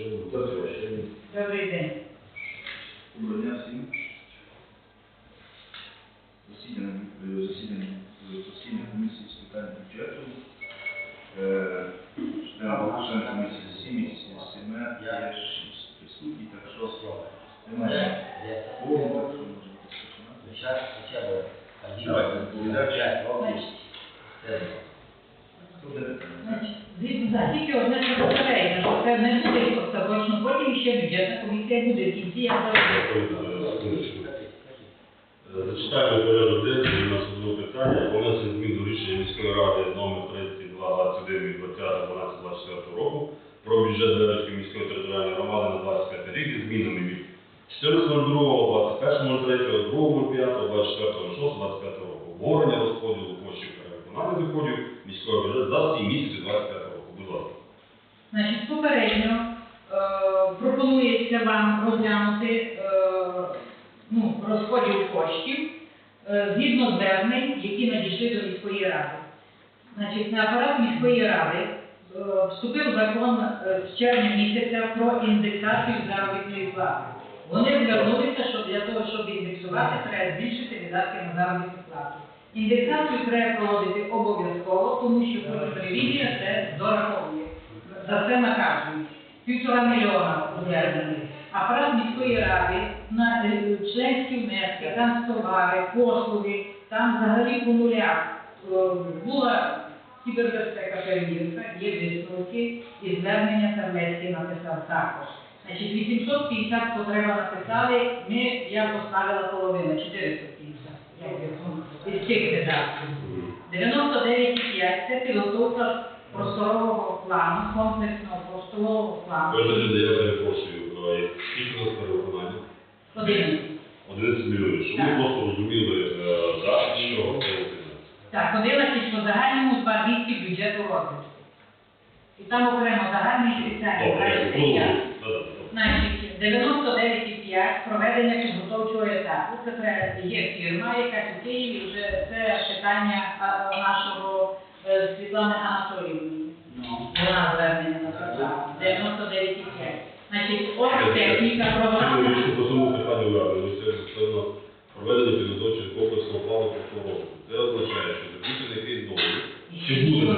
Запрошую. Добрий день. Доброго дня всім. Я завжди. Зачитаємо порядок денний на судове питання. Про внесення змін до рішення міської ради номер 3221 від 20.12.24 року про бюджет Бережської міської територіальної громади на 25 рік зі змінами від 14.02, 21.03, 2.05, 24.06, 25 року. Обговорення розподілу коштів перевиконання доходів міського бюджету за всі місяці 25 року. Будь ласка. Значить, попередньо е, пропонується вам розглянути е, ну, розподіл коштів е, згідно звернень, які надійшли до міської ради. Значить, на апарат міської ради е, вступив закон е, з червня місяця про індексацію заробітної плати. Вони звернулися, що для того, щоб індексувати, треба збільшити видатки на заробітну плату. Індексацію треба проводити обов'язково, тому що ревізія це дораховує. За це наказують. Півтора мільйона звернених. Апарат міської ради на е, членські внески, там товари, послуги, там взагалі по нулях. Е, Була кібербезпека перевірка, є висновки і звернення Терлецький написав також. Значить, 850 потреба написали, ми, я поставила половину, 450. як я думаю, Із цих видатків. 99,5 це підготовка просторового плану, комплексного просторового плану. Вибачте, я перепрошую. е, Скільки у нас перевиконання? 11. 11 мільйонів. Щоб ми Так. просто розуміли, е, за що виконується. Так, подивилася, в загальному 200 бюджету розвитку. І там окремо загальний спеціальний Добре, я проект. Да-да-да. Значить, 99,5 проведення підготовчого етапу. Це є фірма, яка у Києві вже це питання а, нашого е, Світлани Анатоліївни. Вона звернення написала. 99,5. Значить, оргтехніка, Це програма. вирішує по цьому питанню влади. Це це у нас проведення комплексного плану по. Це означає, що заключений якийсь договір. Чи буде?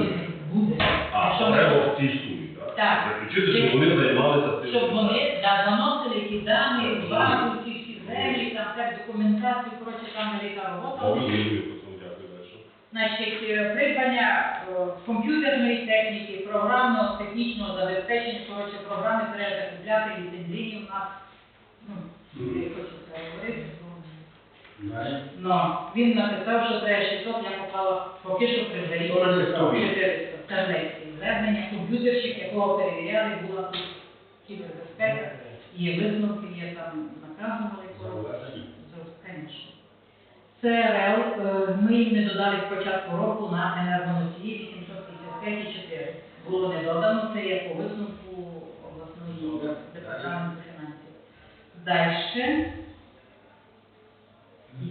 Буде. А, треба в цій сумі, так? Так. Заключити, щоб вони займалися цим. щоб вони да, заносили ті дані, базу, ці всі землі, там так документацію, коротше, там велика робота. Розумію, по цьому дякую дальше. Значить, е, придбання е, комп'ютерної техніки, програмного, технічного забезпечення, коротше, програми треба закупляти, ліцензійні у нас, ну, я хочу це говорити. Ну, він написав, що треба 600, я поклала поки що при зарі Добре, хто він? 400. Це. Звернення комп'ютерщик, якого перевіряли, була тут кібербезпека, є висновки, є там наказували, звісно. ЦРЛ, е, ми їм не додали з початку року на енергоносії 855,4. Було не додано, це є по висновку обласної департаменту фінансів. Далі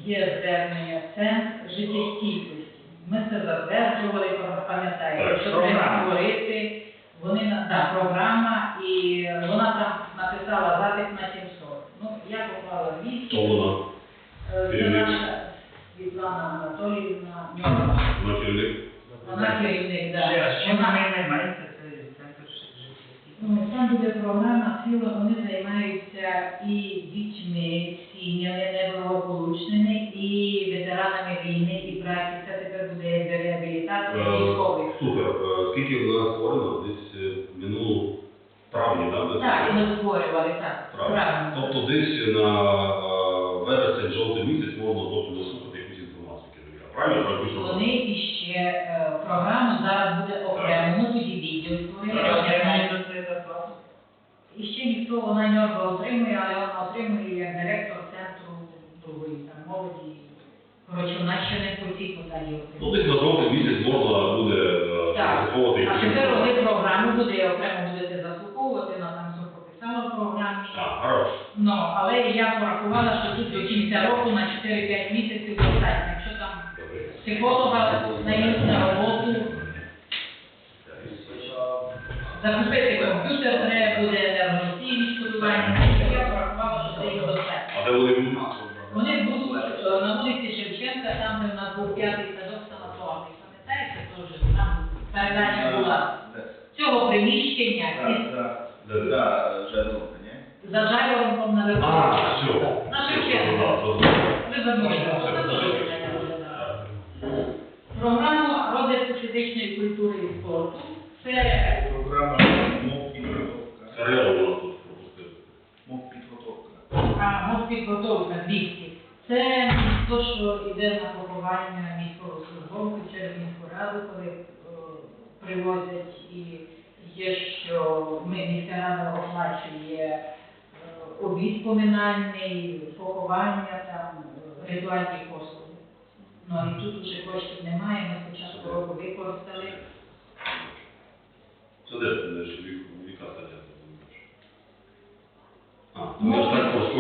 є звернення центр життєстійкості. Ми це затверджували, пам'ятаєте, що треба говорити. Вони да, програма, і вона там написала запит на 700. Ну, я поклала 200. Хто? Е, Це наша Світлана Анатоліївна Ньова. Вона керівник? Вона керівник, так. Чим Вона- вони займаються, це центр. Ну, Там буде програма ціла, вони займаються і дітьми, сім'ями неблагополучними, і ветеранами війни, і праці. Це тепер буде реабілітація Е, військових. Супер. Скільки вона створена? Десь е, минулу травні, так? Так, і ми створювали, так, правильно. Тобто десь на е, вересень, жовтий місяць можна зовсім дослухати якусь інформацію керівника. Правильно? я правильно розумію? Вони іще е, програму зараз буде окремо, ну тоді відділ створили. А я де знаю. вони до цієї зарплати? І ще ніхто вона нього отримує, але вона отримує як директор центру другої там молоді. Коротше, вона ще не по цій подалі Ну, десь на жовтий місяць можна буде е, Так. заслуховувати А якусь тепер інформацію. програму буде окремо будете заслуховувати, вона там все прописала в програмі. А, хорош. Ну, але я порахувала, що тут до кінця року на 4-5 місяців достатньо. Якщо там Добре. психолога наїзд на роботу, Закупити комп'ютер треба буде енергоносії відшкодування. Я порахувала, що це їх достатньо. А де вони будуть? Вони будуть е, на вулиці Шевченка, там, де в нас був п'ятий садок стоматології. Пам'ятаєте, теж там передача була цього приміщення із Да, жаровка, ні? за Жайворонком на А, все. На Шевченка. Ви забули. Це теж питання буде. Програма розвитку фізичної культури і спорту. Це Програма мов підготовка. Тут пропустили. Мов підготовка. а, підготовка 200. Це те, що йде на поховання міського службовця через міську раду, коли е, привозять і є, що ми міська рада оплачує е, обід поминальний, поховання, там, ритуальні послуги. Ну і тут уже коштів немає, ми спочатку року використали. Це де віка стаття? Ну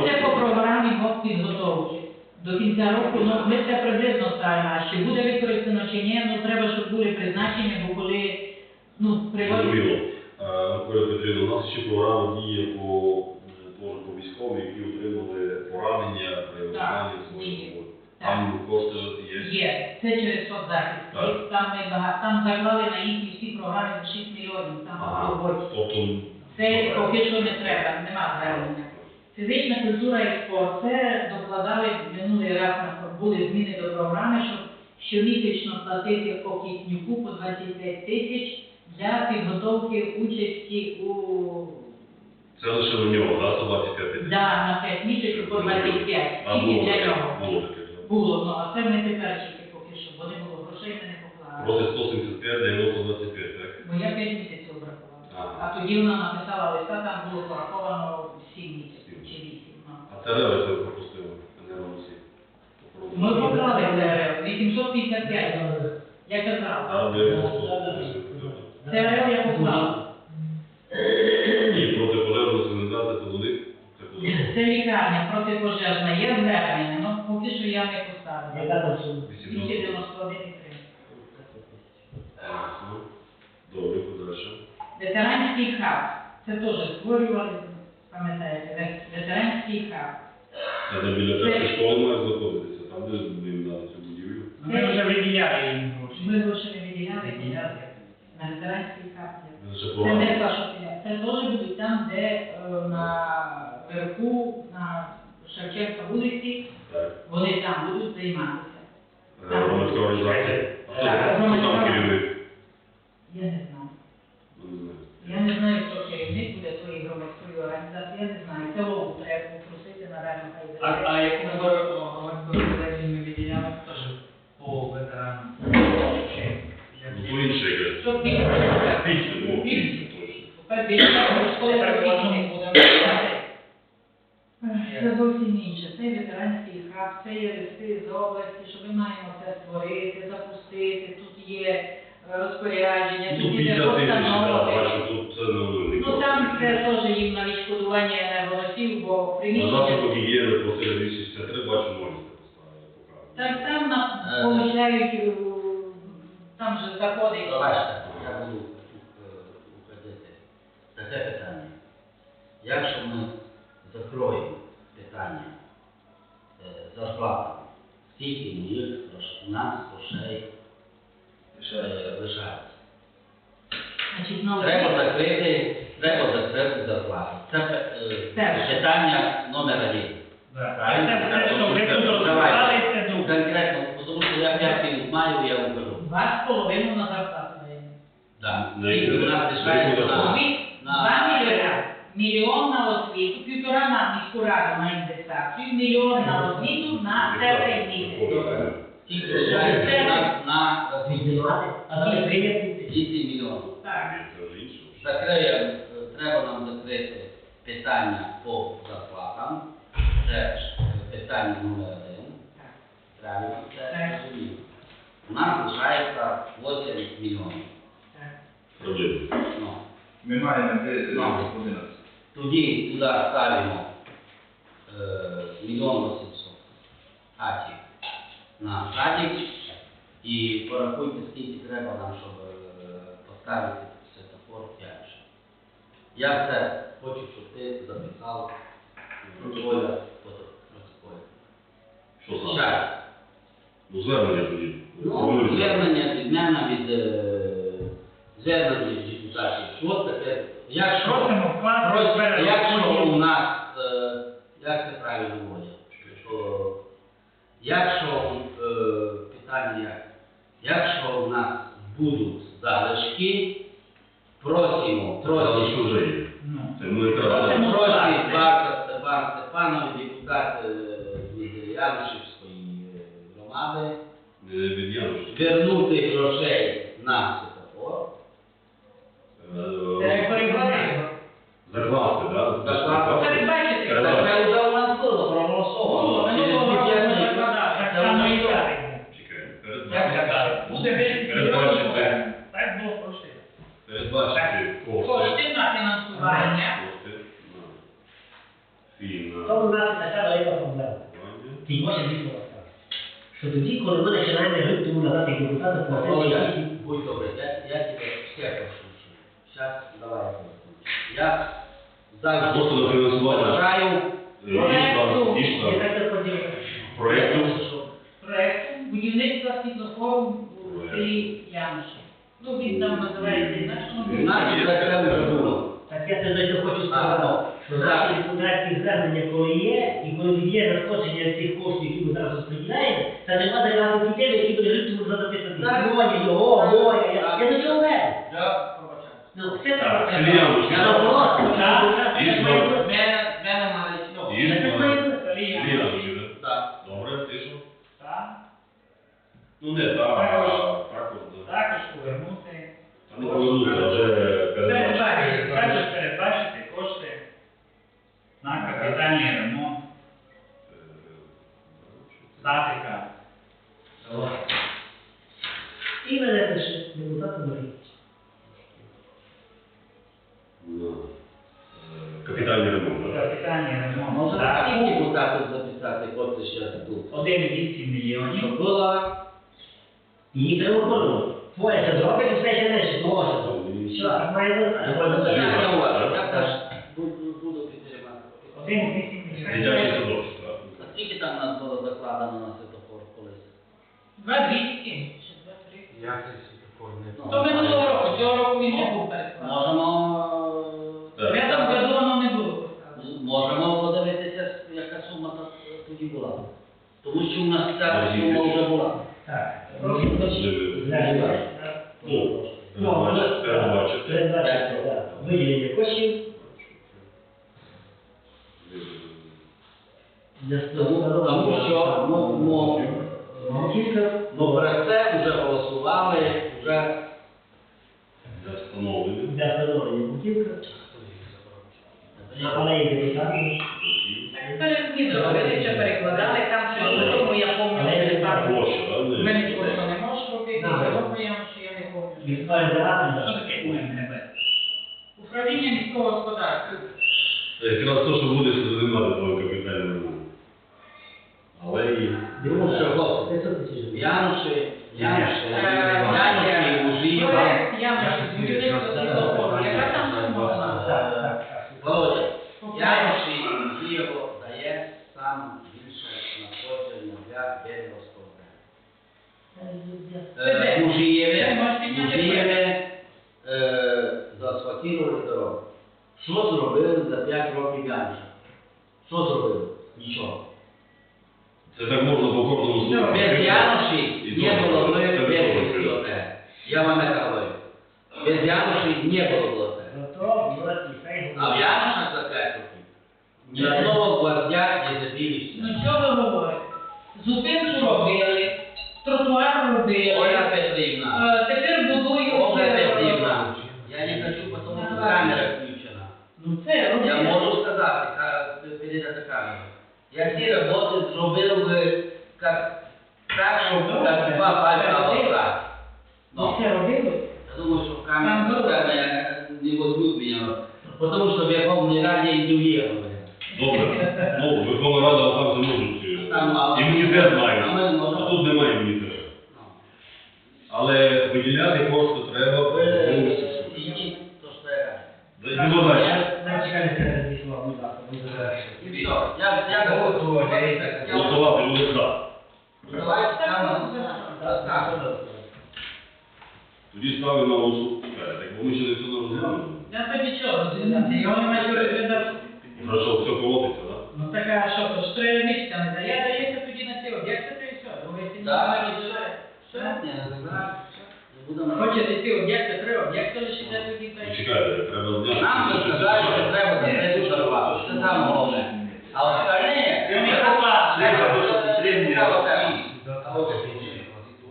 Це по програмі МОК підготовки. До кінця року, ну, ми це приблизно ставимо, а чи буде використано чи ні, ну треба, щоб були призначення, бо коли, ну, приводять. Зрозуміло. Е, Петрівна, у нас ще програма діє по, е, теж по військовим, які отримали поранення при виконанні своєї діє. роботи. Так. Там кошти є. Є, це соцзахист. Так. Їх Там ми багато, там заклали на їхні всі програми по 6 мільйонів, там Ага. по роботі. Тобто, Це поки що не треба, нема звернення. Фізична культура і спорт. Це докладали минулий раз на були зміни до програми, щоб щомісячно платити Окітнюку по 25 тисяч для підготовки участі у це лише на нього, да, 125 тисяч? да, на 5 місяців по 25. А Тільки для нього. було таке. да. Було, ну а це ми тепер тільки поки що, бо не було грошей, ми не 175, 90, 25, так? Бо я 5 місяців обрахувала. А тоді вона написала листа, там було пораховано 7 місяців чи 8. Ну. А це реви це пропустили, а не Росії. Ми поклали ДРФ 855, я казала. А, ви просто- ДРФ я поклала. І протипожежна сигналізація це вони, це куди? Це лікарня протипожежна, є звернення, ну поки що я не поставила. Яка там сума? 291,3. Ясно. Добре, подальше. Ветеранський хаб. Це теж створювали, пам'ятаєте, ве- ветеранський хаб. Це першої школи має знаходитися, там де будемо дати цю будівлю. Ми вже виділяли їм гроші. Ми гроші не виділяли, виділяли на ветеранський хаб. є. Це ще Це не та, що це. Це теж будуть там, де е, на верху, на Шевченка вулиці, Так. вони там будуть займатися. Е, Громадська організація. А хто там керівник? Я не знаю. Ну, не знаю. Я не знаю, хто керівник буде тої громадської організації, я не знаю. Це Вову треба попросити, напевно, хай А, зайде. а яку ми громадську організацію ми виділяли теж по ветеранам? Чи як Ну, то інше якесь. Що більше? Більше, ну, Більше. точно. Тепер більше школи Тепер в одному професійних. будемо виділяти? Це зовсім інше. Це ветеранський хаб, це є листи з області, що ми маємо це створити, запустити. Тут є е, розпорядження, Ну, тут є 50 тисяч, постанови. бачу, тут це не не Ну там це теж їм на відшкодування енергоносів, бо На приміщення. засобах гігієни просили 263, бачу, можете поставити. Так там нас Е. помишляють, е, там же заходить. Бачите, я буду е, уходити. Таке питання. Якщо ми закроємо питання е, зарплати, скільки у них у нас грошей е, лишається? Треба рік. закрити, треба закрити зарплату. Це е, питання номер один. Конкретно, тому що я п'ятий маю, я вам кажу. Два з на зарплату даємо. Да. На у нас лишається на... Дві- на- Мільйон на освіту, півтора на міську раду індексацію, мільйон на освіту на серпень місяць. На освіті? А на 9 8 мільйонів. Закриємо, треба нам закрити питання по зарплатам. Це ж е, питання номер один. Правильно, це. У нас лишається 8 мільйонів. Ми маємо Ну. 11. тоді туди ставимо мільйон 800 хатів на садик і порахуйте, скільки треба нам, щоб е, поставити святофор 5. Я все хочу, щоб ти записав Оля протокол. Що саме? Ну, звернення тоді. Ну, звернення від мене від е, звернення від депутатів. Що таке? Якщо, якщо у нас, е, як це правильно що якщо е, питання, якщо у нас будуть залишки, просимо, просимо. Ну, Це ми якраз Просимо. просить Барка Степан Степанович, депутат е, від Янушівської е, громади, е, від Януша. вернути грошей на світофор, Це перекладаємо. Закласти, так? Закласти. Передбачити. Треба. Це вже у нас було проголосовано. Було, Через минулого року бюджетний- закладали. так Це само вже і було. так. Чекай, Як передбачити. казали, буде Передбачити. Так було завжди. Передбачити кошти. Кошти на фінансування. Кошти на фінансування. То у нас така велика проблема. Ті може бути розказати. Що тоді, коли ми починаємо жити тому надати депутату по Володя, сесії, будь добрий, я, я тебе все прошу. Зараз давай я тебе. Я завжди Просто на фінансування. вважаю, Е, я ішла. так не поділюся. Проєкту. проекту будівництва світлофору в селі Януші. Ну, він там називається інакше. ну, у нас вже це вже було. Так я тебе хочу сказати, що наші депутатські звернення, коли є, і коли є надходження цих коштів, які ми зараз розподіляємо, та нема заявки дітей, які жити тому задати. Моє, його, моє, я, до чого веду. Ну, все Так. Я бути. Мене, ну, так. Добре, ти що? Так. Ну не так, а. Також повернути. Та не повернути, а вже передбачити. Передбачити, також передбачити кошти на капітальний ремонт статика. І мене пише депутат Марій. На, е, Капітальний ремонт, так? Капітальний ремонт. Може, статика. всіх депутатів записати, от це зараз тут. 1,8 мільйонів. Щоб було І треба оформити. Твоє це зробить, все ще не ще може. Що, має бути? Я уважаю, я теж буду підтримати. 1,8 Дитячий садочок, так? А скільки там нас було закладено на світофор колись? Два двісті. чи два три. Як це світофор не То минулого року, цього року він не був перекладений. Можемо... Так. В этом году не було. Можемо подивитися, яка сума тоді була. Тому що у нас ця сума вже була. Виділення коштів Тому, що ну, алеї депутатів. Так перезмінили, видите, перекладали, там щось на тому, я пам'ятаю, не так. Площа, так? В мене просто не можеш робити, Да. цього я що я не пам'ятаю. Відповідь Що державна. таке УНГБ? Управління міського господарства. Якраз то, що буде займати твою капітальний ремонт. Але і... Тому що хлопці, 500 тисяч гривень. Януші, Януші, Е, Януші, Ужіва. Проект Януші, будівництво світлофору. Яка там сума була? Так, так, так. Володя, Януші і дає сам більше надходження для Бєльського. Е, Це Ужієве, можеш підняти Ужієве е, заасфальтували дорогу. Що зробили за 5 років Януша? Що зробили? Нічого. Це так можна по кожному слову. Без Януші не було це бы добре. Я вам это говорю. Без Януші не було б ОТГ. Зато, ну, і хай А в Янушах за 5 років ні камера включена. Ну це Я робили. можу сказати, ка- передати камеру. Я всі роботи зробив би як, так, щоб як два пальця обрати. Ну це робили. Я думаю, Там камера не возьмут меня, потому что в Верховной Раде индивидуально. Добре. Ну, Верховна Рада там заможуть. е, Імунітет має. А тут немає імунітету. Але виділяти кошти треба. Ви ну, ідіть, то що я кажу. Да, ну, далі? Нам чекайте дві слова, будь ласка, будь ласка. І все. Я, я не хочу. Голосувати буде за. Давайте там. Тоді ставлю на голосу. Так, бо ми ще не все розглянули. Я тобі що, його немає що розглядати. Про що все колотиться, так? Ну так, а що, то ж треба місця не дає, дається тоді на ці об'єкти, то і все. Другий сім'ї Так, немає все. Ні, не знаю. Не будемо Хочете ці об'єкти, три об'єкти лишити тоді. Чекайте, треба зняти. Нам би сказали, що треба за це дарувати. Це саме головне. А остальне,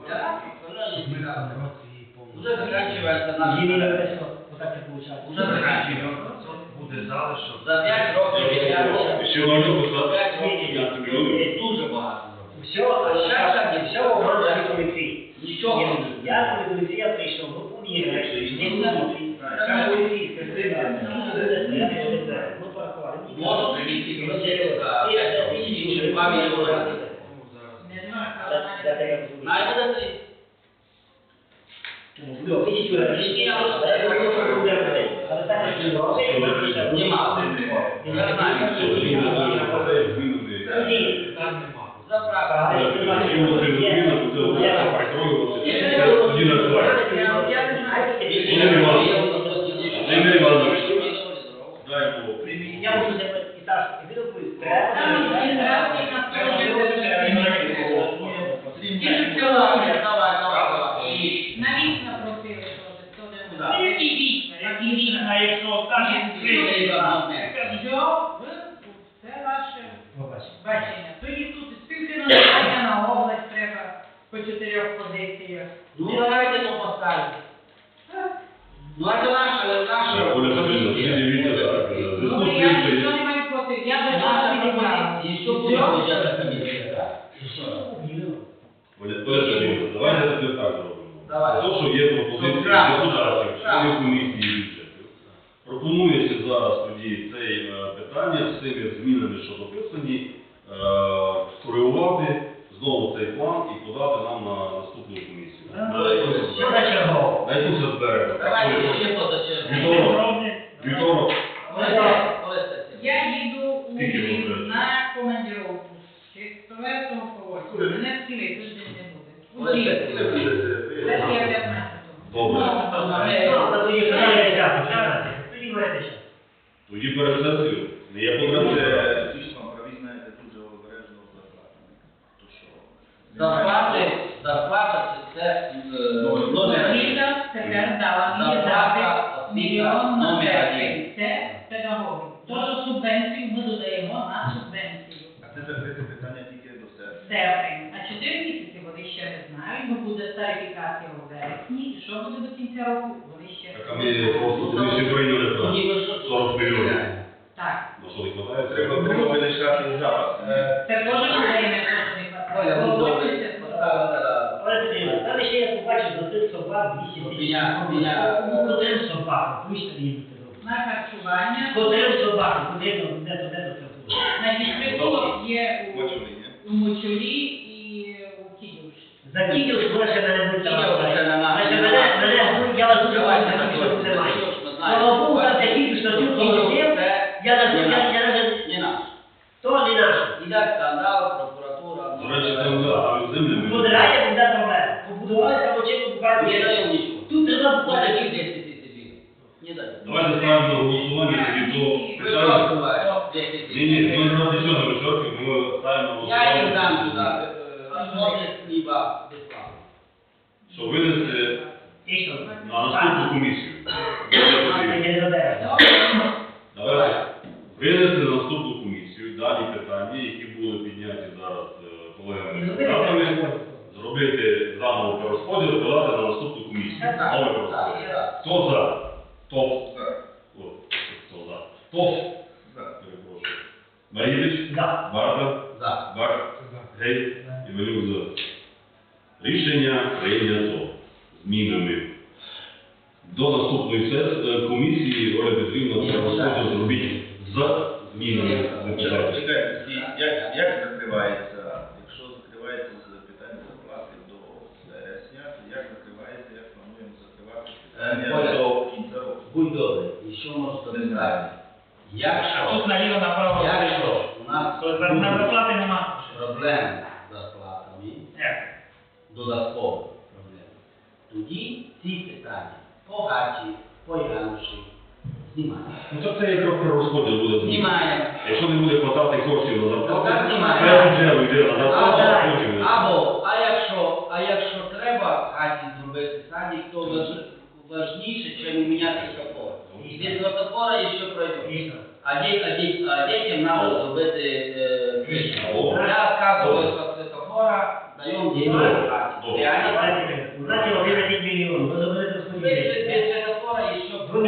Треба підтримувати. Уже закінчується наш. Уже закінчуємо. Буде залишок. За 5 років Ще можна. Я дуже багато. Все, а ще все обговорювали комісії. Нічого. Я коли комісія прийшов, ну повірте, не внутрі. Каже, комісії, скажи, ну порахували. Можу привізти комісію за 5 років, чи 2 мільйони. Не знаю, Я але навіть. тебе розумію. Навіть за 3. Ну, тисячу разів, я просто буде робити. Але так, як робить, Нема. Я знаю. Тоді, За право. Володимир Іванович, дай Бог. я можу тебе і так, і виробити. Там всі зразки на Давай, давай, давай. На вікна просили, що це Да. не Які вікна, які вікна. якщо Все, це ваше бачення. Тоді тут співфінансування на область треба по чотирьох позиціях. Ну, давайте то поставимо. Ну, а це наше, наше. Оля Петрівна, всі дивіться так. Ну, Зв'язку я з тим, нічого не маю проти. Я Це держава наша відібрала. пропозиція. І що буде бюджетна комісія, так? Оля Петрівна, давайте тепер так зробимо. Давай. То, що є пропозиції Ну, правильно, депутатів, правильно. членів комісії бюджету, пропонується зараз тоді це е, питання з цими змінами, що дописані, е, скоригувати знову цей план і подати нам на наступну комісію. На яку це зберемо? за чергово? На яку це зберемо? Давайте ще позачергово. Вівторок. Вівторок. Олеся, Олеся, Я їду у Скільки ви Львів берете? на командировку. З 4 по 8. Мене цілий тиждень не буде. У Олеся, Львів. ти вибачте. Сесія 15. Добре. Тоді маєте час. Тоді перед сесією. Не є потреби. Дійсно, праві знаєте, дуже обережно з зарплатами. То що? Зарплати, зарплата це, це е, номер один. Зарплата, запит освіта, мільйон на один. Це педагоги. Тож субвенцію ми додаємо на субвенцію. А це закрите питання тільки до себе. Серпень. А 4 місяці вони ще не знають, бо буде тарифікація у вересні. І що буде до кінця року, вони ще Так, а ми просто ми ще прийняли план. Ніби що 40 мільйонів. так. На що не хватає? Треба треба вирішати запас. Е, Це теж людей не Оля, хватає. ну Бо добре, хочеться поставила. Але тоді, там ще я побачив за тих собак 8 тисяч. Меня- меня- Ну, котрим собакам, пусть їдете. на харчування. Ходив собакам, куди то, де до де до цього. Значить, притулок є у, Мочулі і у кідюш. За кідюш лише мене будь мене, я вас дуже бачу, що немає. Слава де кілька штатів положив, Це я на не я, наш. я навіть, Не наш. то не наш. Іде скандал, прокуратура. До речі, там за там землі ми- Подирає, буде проблема. Побудували там очину Не буквально. даємо нічого. Тут треба Вот буквально. таких 10 тисяч гривень. Не даємо. Давайте ставимо на голосування тоді до Ви питання. просто буваєте 10 тисяч. Ні, ні, ми на 27 вечорки ми ставимо на Я їм дам голосування. туди. Основне хліба безплатно. Що винести І що? на наступну комісію. Я не заберу. Давайте винести на наступну комісію дані питання, які були зараз е, колегами депутатами, зробити зробити заново перерозподіл, подати на наступну комісію. Так, Новий так, перерозподіл. так. Хто за? Топ. Хто за? Топ. Перепрошую. Марійович? Да. Барта? За. Бак? Гей? Іванюк за. Рішення прийнято змінами. До наступної сесії комісії Оля Петрівна перерозподіл зробіть за змінами депутатів. Чекайте, і як, як закривається, якщо закривається з питання зарплати до вересня, то як закривається, як плануємо закривати Е, питання до кінця року? Будь добрий, і що можете питання. Якщо, Тут наліво направо. якщо у нас на на зарплати нема. проблем з зарплатами, Як? додаткові проблеми, тоді ці питання по хаті, по Януші знімаємо. Ну то це як про розходи буде. Знімаємо. Якщо не буде хватати коштів на зарплату, треба йде на зарплату, а Або, потім... або, а якщо, а якщо треба в хаті зробити садик, то важ- важніше, ніж міняти світлофор. І без світлофора і що пройде. А, діт, а, діт, а дітям треба зробити е, Я вказую що світлофора, даємо дітям в хаті. Реально, є 11 мільйонів, ви без, розподілити. без світлофора і що Ви